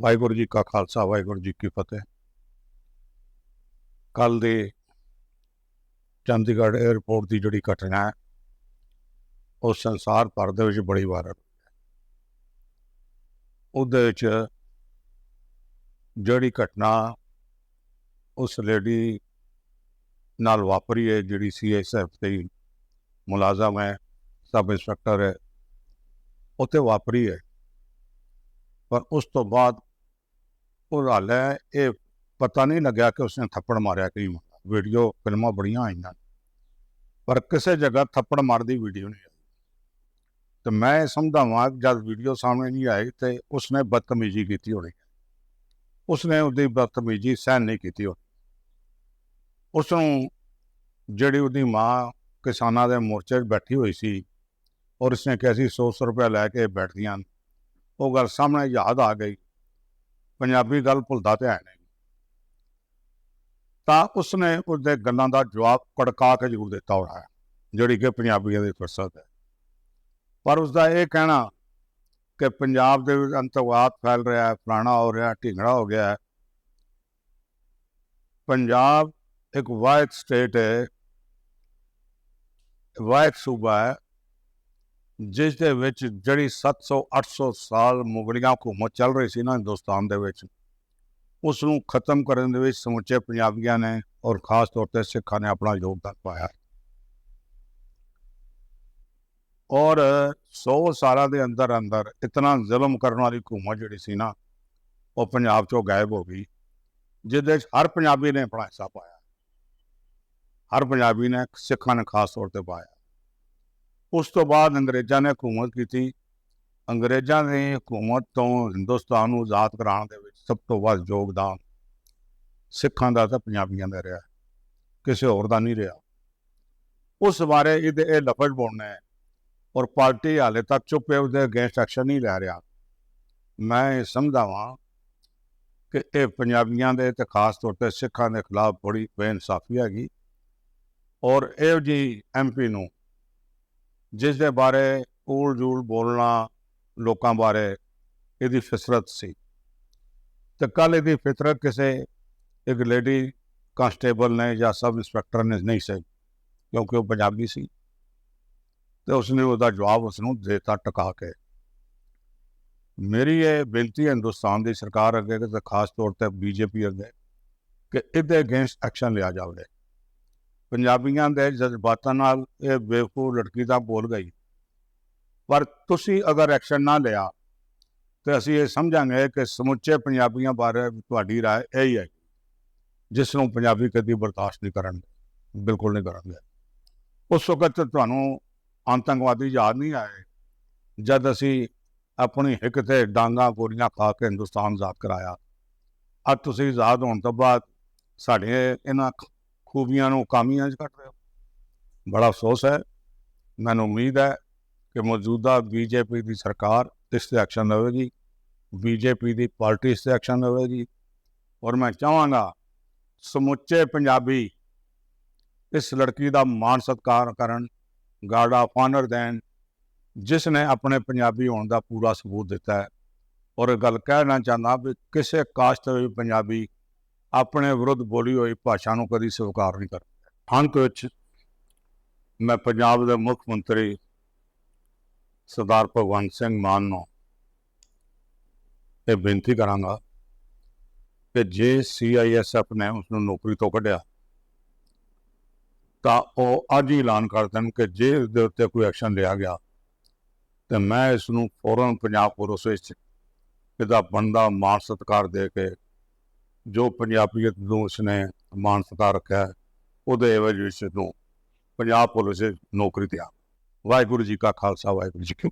ਵਾਹਿਗੁਰੂ ਜੀ ਕਾ ਖਾਲਸਾ, ਵਾਹਿਗੁਰੂ ਜੀ ਕੀ ਫਤਿਹ। ਕੱਲ ਦੇ ਚੰਡੀਗੜ੍ਹ 에ਅਰਪੋਰਟ ਦੀ ਜਿਹੜੀ ਘਟਨਾ ਹੈ, ਉਹ ਸੰਸਾਰ ਭਰ ਦੇ ਵਿੱਚ ਬੜੀ ਵਾਰ ਉਹਦੇ ਵਿੱਚ ਜਿਹੜੀ ਘਟਨਾ, ਉਸ ਲੇਡੀ ਨਾਲ ਵਾਪਰੀ ਹੈ, ਜਿਹੜੀ ਸੀਐਸਐਫ ਦੇ ਮੁਲਾਜ਼ਮ ਹੈ, ਸਬ ਇੰਸਪੈਕਟਰ ਹੈ, ਉੱਥੇ ਵਾਪਰੀ ਹੈ। ਪਰ ਉਸ ਤੋਂ ਬਾਅਦ ਉਹ ਹਾਲ ਹੈ, ਇਹ ਪਤਾ ਨਹੀਂ ਲੱਗਿਆ ਕਿ ਉਸਨੇ ਥੱਪੜ ਮਾਰਿਆ ਕਿ ਨਹੀਂ। ਵੀਡੀਓ, ਫਿਲਮਾਂ ਬੜੀਆਂ ਆਈਆਂ ਪਰ ਕਿਸੇ ਜਗ੍ਹਾ ਥੱਪੜ ਮਾਰਦੀ ਵੀਡੀਓ ਨਹੀਂ ਆਈ। ਤੇ ਮੈਂ ਇਹ ਸਮਝਦਾ ਜਦ ਵੀਡੀਓ ਸਾਹਮਣੇ ਨਹੀਂ ਆਈ ਤੇ ਉਸਨੇ ਬਦਤਮੀਜ਼ੀ ਕੀਤੀ ਹੋਣੀ। ਉਸਨੇ ਉਹਦੀ ਬਦਤਮੀਜ਼ੀ ਸਹਿਨ ਨਹੀਂ ਕੀਤੀ ਹੋਣੀ। ਉਸ ਨੂੰ ਜਿਹੜੀ ਉਹਦੀ ਮਾਂ ਕਿਸਾਨਾਂ ਦੇ ਮੋਰਚੇ 'ਚ ਬੈਠੀ ਹੋਈ ਸੀ ਔਰ ਉਸਨੇ ਕਿਹਾ ਸੀ 100 ਰੁਪਏ ਲੈ ਕੇ ਬੈਠਦੀਆਂ ਉਹ ਗੱਲ ਸਾਹਮਣੇ ਯਾਦ ਆ ਗਈ। ਪੰਜਾਬੀ ਗੱਲ ਭੁੱਲਦਾ ਤੇ ਹੈ ਨਹੀਂ। ਤਾਂ ਉਸਨੇ ਉਸਦੇ ਗੱਲਾਂ ਦਾ ਜਵਾਬ ਕੜਕਾ ਕੇ ਜ਼ਰੂਰ ਦਿੱਤਾ ਹੋਣਾ ਹੈ, ਜਿਹੜੀ ਕਿ ਪੰਜਾਬੀਆਂ ਦੀ ਫਰਸਤ ਹੈ। ਪਰ ਉਸਦਾ ਇਹ ਕਹਿਣਾ ਕਿ ਪੰਜਾਬ ਦੇ ਵਿੱਚ ਅੰਤਵਾਦ ਫੈਲ ਰਿਹਾ ਹੈ, ਫਲਾਣਾ ਹੋ ਰਿਹਾ, ਢਿੰਗੜਾ ਹੋ ਗਿਆ ਹੈ। ਪੰਜਾਬ ਇੱਕ ਵਾਇਟ ਸਟੇਟ ਹੈ ਵਾਇਟ ਸੂਬਾ ਹੈ ਜਿਸ ਦੇ ਵਿੱਚ ਜਿਹੜੀ 700 800 ਸਾਲ ਮੁਗਲੀਆਂ ਹਕੂਮਤ ਚੱਲ ਰਹੀ ਸੀ ਨਾ ਹਿੰਦੁਸਤਾਨ ਦੇ ਵਿੱਚ, ਉਸ ਨੂੰ ਖਤਮ ਕਰਨ ਦੇ ਵਿੱਚ ਸਮੁੱਚੇ ਪੰਜਾਬੀਆਂ ਨੇ ਔਰ ਖਾਸ ਤੌਰ ਤੇ ਸਿੱਖਾਂ ਨੇ ਆਪਣਾ ਯੋਗਦਾਨ ਪਾਇਆ। ਔਰ 100 ਸਾਲਾਂ ਦੇ ਅੰਦਰ ਅੰਦਰ ਇਤਨਾ ਜ਼ੁਲਮ ਕਰਨ ਵਾਲੀ ਹਕੂਮਤ ਜਿਹੜੀ ਸੀ ਨਾ, ਉਹ ਪੰਜਾਬ ਚੋਂ ਗਾਇਬ ਹੋ ਗਈ, ਜਿਹਦੇ ਵਿੱਚ ਹਰ ਪੰਜਾਬੀ ਨੇ ਆਪਣਾ ਹਿੱਸਾ ਪਾਇਆ। ਹਰ ਪੰਜਾਬੀ ਨੇ ਸਿੱਖਾਂ ਨੇ ਖਾਸ ਤੌਰ ਤੇ ਪਾਇਆ। ਉਸ ਤੋਂ ਬਾਅਦ ਅੰਗਰੇਜ਼ਾਂ ਨੇ ਹਕੂਮਤ ਕੀਤੀ। ਅੰਗਰੇਜ਼ਾਂ ਨੇ ਹਕੂਮਤ ਤੋਂ ਹਿੰਦੁਸਤਾਨ ਨੂੰ ਆਜ਼ਾਦ ਕਰਾਉਣ ਦੇ ਵਿੱਚ ਸਭ ਤੋਂ ਵੱਧ ਯੋਗਦਾਨ ਸਿੱਖਾਂ ਦਾ ਤਾਂ ਪੰਜਾਬੀਆਂ ਦਾ ਰਿਹਾ। ਕਿਸੇ ਹੋਰ ਦਾ ਨਹੀਂ ਰਿਹਾ। ਉਸ ਬਾਰੇ ਇਹਦੇ ਇਹ ਲਫ਼ਜ਼ ਬੋਲਣਾ ਹੈ ਔਰ ਪਾਰਟੀ ਹਾਲੇ ਤੱਕ ਚੁੱਪ ਹੈ, ਉਹਦੇ ਅਗੇਂਸਟ ਐਕਸ਼ਨ ਨਹੀਂ ਲੈ ਰਿਹਾ। ਮੈਂ ਇਹ ਸਮਝਦਾ ਵਾਂ ਕਿ ਇਹ ਪੰਜਾਬੀਆਂ ਦੇ ਤੇ ਖਾਸ ਤੌਰ ਤੇ ਸਿੱਖਾਂ ਦੇ ਖਿਲਾਫ ਬੜੀ ਬੇਇਨਸਾਫੀ ਹੈਗੀ ਔਰ ਇਹ ਜੀ ਐਮਪੀ ਨੂੰ ਜਿਸ ਦੇ ਬਾਰੇ ਓਲ ਜੂਲ ਬੋਲਣਾ ਲੋਕਾਂ ਬਾਰੇ ਇਹਦੀ ਫਿਸਰਤ ਸੀ। ਤੇ ਕੱਲ ਇਹਦੀ ਫਿਤਰਤ ਕਿਸੇ ਇੱਕ ਲੇਡੀ ਕਾਂਸਟੇਬਲ ਨੇ ਜਾਂ ਸਬ ਇੰਸਪੈਕਟਰ ਨੇ ਨਹੀਂ ਸੀ, ਕਿਉਂਕਿ ਉਹ ਪੰਜਾਬੀ ਸੀ। ਤੇ ਉਸਨੇ ਉਹਦਾ ਜਵਾਬ ਉਸ ਨੂੰ ਦੇਤਾ ਟਕਾ ਕੇ। ਮੇਰੀ ਇਹ ਬੇਨਤੀ ਹੈ ਹਿੰਦੁਸਤਾਨ ਦੀ ਸਰਕਾਰ ਅੱਗੇ, ਤੇ ਖਾਸ ਤੌਰ ਤੇ ਬੀਜੇਪੀ ਅੱਗੇ, ਕਿ ਇਹਦੇ ਅਗੇਂਸਟ ਐਕਸ਼ਨ ਲਿਆ ਜਾਵੇ। ਪੰਜਾਬੀਆਂ ਦੇ ਜਜ਼ਬਾਤਾਂ ਨਾਲ ਇਹ ਬੇਵਕੂਫ ਲੜਕੀ ਤਾਂ ਬੋਲ ਗਈ ਪਰ ਤੁਸੀਂ ਅਗਰ ਐਕਸ਼ਨ ਨਾ ਲਿਆ ਤੇ ਅਸੀਂ ਇਹ ਸਮਝਾਂਗੇ ਕਿ ਸਮੁੱਚੇ ਪੰਜਾਬੀਆਂ ਬਾਰੇ ਤੁਹਾਡੀ رائے ਇਹ ਹੀ ਹੈ ਜਿਸ ਨੂੰ ਪੰਜਾਬੀ ਕਦੀ ਬਰਦਾਸ਼ਤ ਨਹੀਂ ਕਰਨਗੇ ਬਿਲਕੁਲ ਨਹੀਂ ਕਰਨਗੇ ਉਸ ਵਕਤ ਤੁਹਾਨੂੰ ਆਤੰਕਵਾਦੀ ਯਾਦ ਨਹੀਂ ਆਏ ਜਦ ਅਸੀਂ ਆਪਣੀ ਹਿੱਕ ਤੇ ਡਾਂਗਾ ਗੋਲੀਆਂ ਖਾ ਕੇ ਹਿੰਦੁਸਤਾਨ ਆਜ਼ਾਦ ਕਰਾਇਆ ਅੱਜ ਤੁਸੀਂ ਆਜ਼ਾਦ ਹੋਣ ਤੋਂ ਬਾਅਦ ਸਾਡੇ ਇਹਨਾਂ ਖੂਬੀਆਂ ਨੂੰ ਕਾਮੀਆਂ 'ਚ ਕੱਟ ਰਹੇ ਹੋ ਬੜਾ ਅਫਸੋਸ ਹੈ। ਮੈਨੂੰ ਉਮੀਦ ਹੈ ਕਿ ਮੌਜੂਦਾ ਬੀਜੇਪੀ ਦੀ ਸਰਕਾਰ ਇਸ ਤੇ ਐਕਸ਼ਨ ਲਵੇਗੀ। ਬੀਜੇਪੀ ਦੀ ਪਾਰਟੀ ਇਸ ਤੇ ਐਕਸ਼ਨ ਲਵੇਗੀ। ਔਰ ਮੈਂ ਚਾਹਾਂਗਾ ਸਮੁੱਚੇ ਪੰਜਾਬੀ ਇਸ ਲੜਕੀ ਦਾ ਮਾਣ ਸਤਿਕਾਰ ਕਰਨ ਗਾਰਡ ਆਫ ਆਨਰ ਦੇਣ, ਜਿਸ ਨੇ ਆਪਣੇ ਪੰਜਾਬੀ ਹੋਣ ਦਾ ਪੂਰਾ ਸਬੂਤ ਦਿੱਤਾ ਹੈ। ਔਰ ਇਹ ਗੱਲ ਕਹਿਣਾ ਚਾਹੁੰਦਾ ਵੀ ਕਿਸੇ ਕਾਸਟ ਦੇ ਪੰਜਾਬੀ ਆਪਣੇ ਵਿਰੁੱਧ ਬੋਲੀ ਹੋਈ ਭਾਸ਼ਾ ਨੂੰ ਕਦੀ ਸਵੀਕਾਰ ਨਹੀਂ ਕਰਦਾ ਅੰਤ ਵਿੱਚ ਮੈਂ ਪੰਜਾਬ ਦੇ ਮੁੱਖ ਮੰਤਰੀ ਸਰਦਾਰ ਭਗਵੰਤ ਸਿੰਘ ਮਾਨ ਨੂੰ ਇਹ ਬੇਨਤੀ ਕਰਾਂਗਾ ਕਿ ਜੇ ਸੀਆਈਐਸਐਫ ਨੇ ਉਸ ਨੂੰ ਨੌਕਰੀ ਤੋਂ ਕੱਢਿਆ, ਤਾਂ ਉਹ ਅੱਜ ਹੀ ਐਲਾਨ ਕਰ ਦੇਣ ਕਿ ਜੇ ਇਸ ਦੇ ਉੱਤੇ ਕੋਈ ਐਕਸ਼ਨ ਲਿਆ ਗਿਆ, ਤਾਂ ਮੈਂ ਇਸ ਨੂੰ ਫੌਰਨ ਪੰਜਾਬ ਪੁਲਿਸ ਵਿੱਚ ਇਹਦਾ ਬੰਦਾ ਮਾਨ ਸਤਿਕਾਰ ਦੇ ਕੇ ਜੋ ਪੰਜਾਬੀਅਤ ਨੂੰ ਉਸਨੇ ਮਾਨ ਸਤਿਕਾਰ ਰੱਖਿਆ, ਉਹਦੇ ਐਵਜ ਵਿੱਚ ਨੂੰ ਪੰਜਾਬ ਪੁਲਿਸ ਨੌਕਰੀ ਤੇ ਆ ਵਾਹਿਗੁਰੂ ਜੀ ਕਾ ਖਾਲਸਾ, ਵਾਹਿਗੁਰੂ ਜੀ ਕੀ